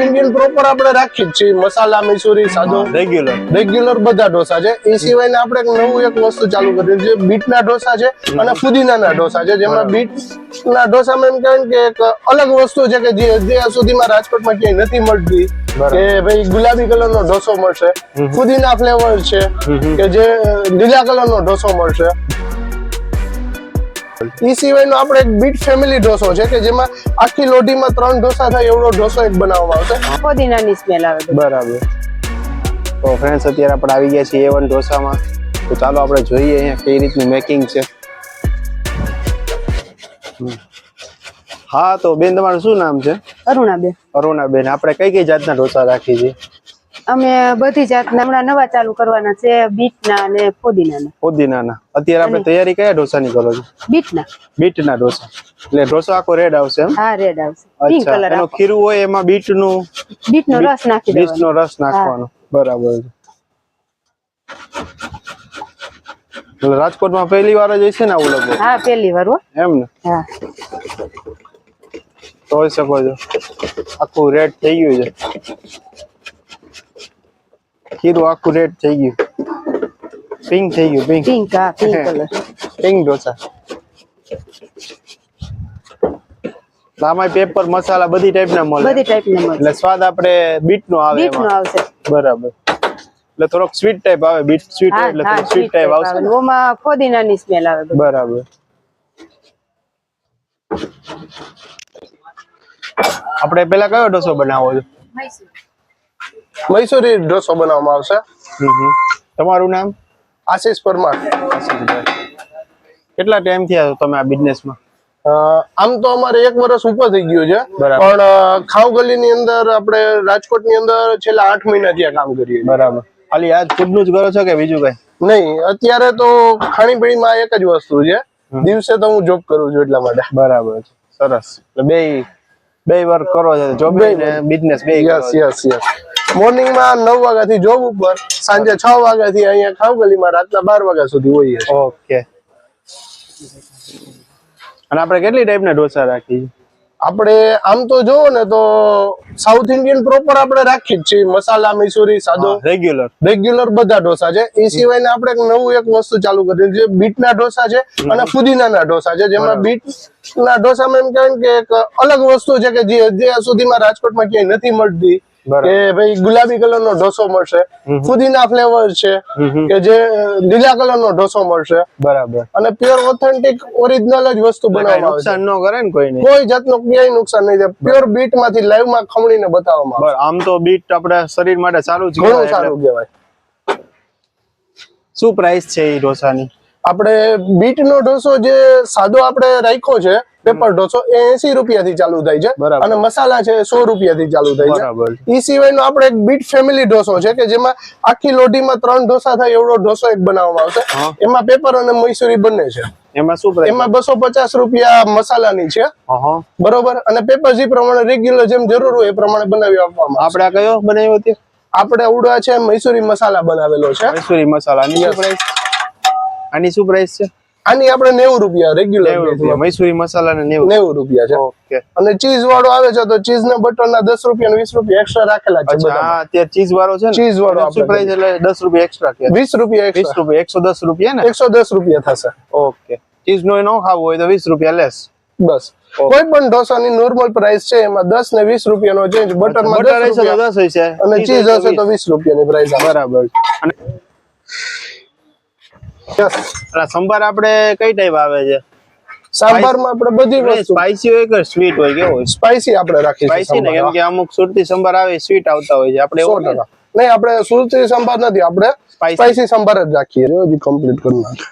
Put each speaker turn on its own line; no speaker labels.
Indian proper આપણે રાખી જ છીએ મસાલા મૈસૂરી સાદો.
રેગ્યુલર
રેગ્યુલર બધા ઢોસા છે. એ સિવાયને આપણે એક નવું એક વસ્તુ ચાલુ કરી છે. બીટના ઢોસા છે અને ફુદીનાના ઢોસા છે. જેમાં બીટના ઢોસામાં એમ કહેવાય ને કે એક અલગ વસ્તુ છે કે જે અત્યાર સુધીમાં રાજકોટમાં ક્યાંય નથી મળતી કે ભાઈ ગુલાબી કલરનો ઢોસો મળશે. ફુદીના ફ્લેવર છે કે જે લીલા કલરનો ઢોસો મળશે. એ સિવાયનો આપણે એક બીટ ફેમિલી ઢોસો છે કે જેમાં આખી લોઢીમાં ત્રણ ઢોસા થાય એવડો ઢોસો એક બનાવવામાં આવશે.
પુદીનાની સ્મેલ આવે
બરાબર. તો ફ્રેન્ડ્સ અત્યારે આપણે આવી ગયા છીએ એવન ઢોસામાં. તો ચાલો આપણે જોઈએ અહીંયા કઈ રીતનું મેકિંગ છે. હા તો બેન તમારું શું નામ છે?
અરુણાબેન.
અરુણાબેન આપણે કઈ કઈ જાતના ઢોસા રાખી છે
અમે બધી જાતના હમણાં નવા ચાલુ કરવાના છે બીટના અને ફોદીનાના.
પુદીનાના અત્યારે આપણે તૈયારી કયા ઢોસાની કરો છો?
બીટના.
બીટના ઢોસા. એટલે ઢોસો આખો રેડ આવશે એમ?
હા રેડ આવશે. પિંક કલર
એનો ખીરું હોય એમાં બીટનું
બીટનો રસ નાખી દેવાનો.
બીટનો રસ નાખવાનો. બરાબર છે. રાજકોટમાં પહેલી વાર જ હશે ને આવું લગભગ?
હા પહેલી વાર હો.
એમ ને?
હા.
જોઈ શકો છો. આખું રેડ થઈ ગયું છે. ખીરું આખું રેડ થઈ ગયું. પિંક થઈ ગયું પિંક
પિંક હા પિંક કલર
પિંક ઢોસા. આમાં પેપર મસાલા બધી ટાઈપના મળે.
બધી ટાઈપના મળે.
એટલે સ્વાદ આપણે બીટ નો આવે
બીટ
નો
આવશે.
બરાબર. એટલે થોડોક સ્વીટ ટાઈપ આવે બીટ સ્વીટ એટલે થોડોક સ્વીટ ટાઈપ આવશે?
ઓમાં ફોદીનાની સ્મેલ આવે
બરાબર. આપણે પેલા કયો ઢોસો બનાવો છો?
મૈસૂરી. ઢોસો બનાવવામાં આવશે.
તમારું નામ?
આશીષ પરમાર.
કેટલા ટાઈમ થયા તમે આ બિઝનેસમાં
આમ તો અમારે એક વર્ષ ઉપર થઈ ગયું છે. પણ ખાવ ગલી ની અંદર આપણે રાજકોટની અંદર છેલ્લા આઠ મહિના ત્યાં કામ કરીએ
બરાબર. ખાલી આજ ફૂડનું જ કરો છો કે બીજું કઈ?
નહીં અત્યારે તો ખાણીપીણીમાં એક જ વસ્તુ છે. દિવસે તો હું જોબ કરું છું એટલા માટે.
બરાબર છે. સરસ. બે બે વર્ક કરો છો જોબ ને બિઝનેસ બે
યસ યસ યસ મોર્નિંગમાં નવ વાગ્યાથી જોબ ઉપર સાંજે છ વાગ્યાથી અહીંયા ખાવગલીમાં રાતના બાર વાગ્યા સુધી હોઈએ
ઓકે. અને આપણે કેટલી ટાઈપના ઢોસા રાખીએ?
આપણે આમ તો જોવો ને તો સાઉથ ઇન્ડિયન પ્રોપર આપણે રાખી જ છીએ. મસાલા મૈસૂરી સાદો.
રેગ્યુલર
રેગ્યુલર બધા ઢોસા છે. એ સિવાયને આપણે એક નવું એક વસ્તુ ચાલુ કરી છે. બીટના ઢોસા છે અને ફુદીનાના ઢોસા છે. જેમાં બીટના ઢોસામાં એમ કહેવાય કે એક અલગ વસ્તુ છે કે જે અત્યાર સુધીમાં રાજકોટમાં ક્યાંય નથી મળતી. કે ભાઈ ગુલાબી કલરનો ઢોસો મળશે ફુદીના ફ્લેવર છે કે જે લીલા કલર નો ઢોસો મળશે.
બરાબર.
અને પ્યોર ઓથેન્ટિક ઓરિજિનલ જ વસ્તુ બનાવવામાં આવે
નુકસાન ન કરે ને કોઈને?
કોઈ જાતનું ક્યાંય નુકસાન નહીં થાય. પ્યોર બીટમાંથી લાઈવમાં ખમણીને બતાવવામાં આવે
આમ તો બીટ આપડા શરીર માટે સારું જ
ઘણું સારું કહેવાય.
શું પ્રાઇસ છે એ ઢોસાની?
આપણે બીટ નો ઢોસો જે સાદો આપણે રાખ્યો છે પેપર ઢોસો એ એસી રૂપિયા થી ચાલુ થાય છે. અને મસાલા છે સો રૂપિયા થી ચાલુ થાય છે. એ સિવાયનો આપણે એક બીટ ફેમિલી ઢોસો છે કે જેમાં આખી લોઢીમાં ત્રણ ઢોસા થાય એવડો ઢોસો એક બનાવવામાં આવશે. એમાં પેપર અને મૈસુરી બંને છે.
એમાં શું
એમાં બસો પચાસ રૂપિયા મસાલાની છે. બરોબર? અને પેપર જે પ્રમાણે રેગ્યુલર જેમ જરૂર હોય એ પ્રમાણે બનાવી આપવામાં.
આપણે કયો બનાવ્યો હતી
આપણે ઉડા છે મૈસુરી મસાલા બનાવેલો છે.
મૈસુરી મસાલા આની શું પ્રાઇસ છે?
આની આપણે નેવું રૂપિયા રેગ્યુલર
રૂપિયા મૈસુરી મસાલા ને નેવું.
નેવું રૂપિયા છે.
ઓકે.
અને ચીઝ વાળો આવે છે તો ચીઝ ને બટર ના દસ રૂપિયા વીસ રૂપિયા એક્સ્ટ્રા રાખેલા છે
હા તે ચીઝ વાળો છે ને?
Cheese વાળો
શું પ્રાઇસ એટલે દસ રૂપિયા એક્સ્ટ્રા કે?
વીસ રૂપિયા
વીસ. રૂપિયા એકસો દસ રૂપિયા ને?
એકસો દસ રૂપિયા થશે.
ઓકે. ચીઝ નો ન ખાવું હોય તો વીસ રૂપિયા લેસ
બસ. કોઈ પણ ઢોસાની નોર્મલ પ્રાઇસ છે એમાં દસ ને વીસ રૂપિયાનો ચેન્જ
બટરમાં
દસ
હશે
રૂપિયા. અને ચીઝ
હશે
તો વીસ. રૂપિયાની પ્રાઇસ
બરાબર. અને સંભાર આપણે કઈ ટાઈપ આવે છે?
સાંભારમાં આપણે બધી વસ્તુ.
સ્પાઈસી હોય કે સ્વીટ હોય કેવો હોય?
સ્પાઈસી આપણે રાખીએ
સ્પાઈસી ને કેમ કે અમુક સુરતી સંભાર આવે સ્વીટ આવતા હોય છે. આપણે
નહીં આપણે સુરતી સંભાર નથી આપણે. સ્પાઈસી સંભાર જ રાખીએ. કમ્પ્લીટ કરી નાખ.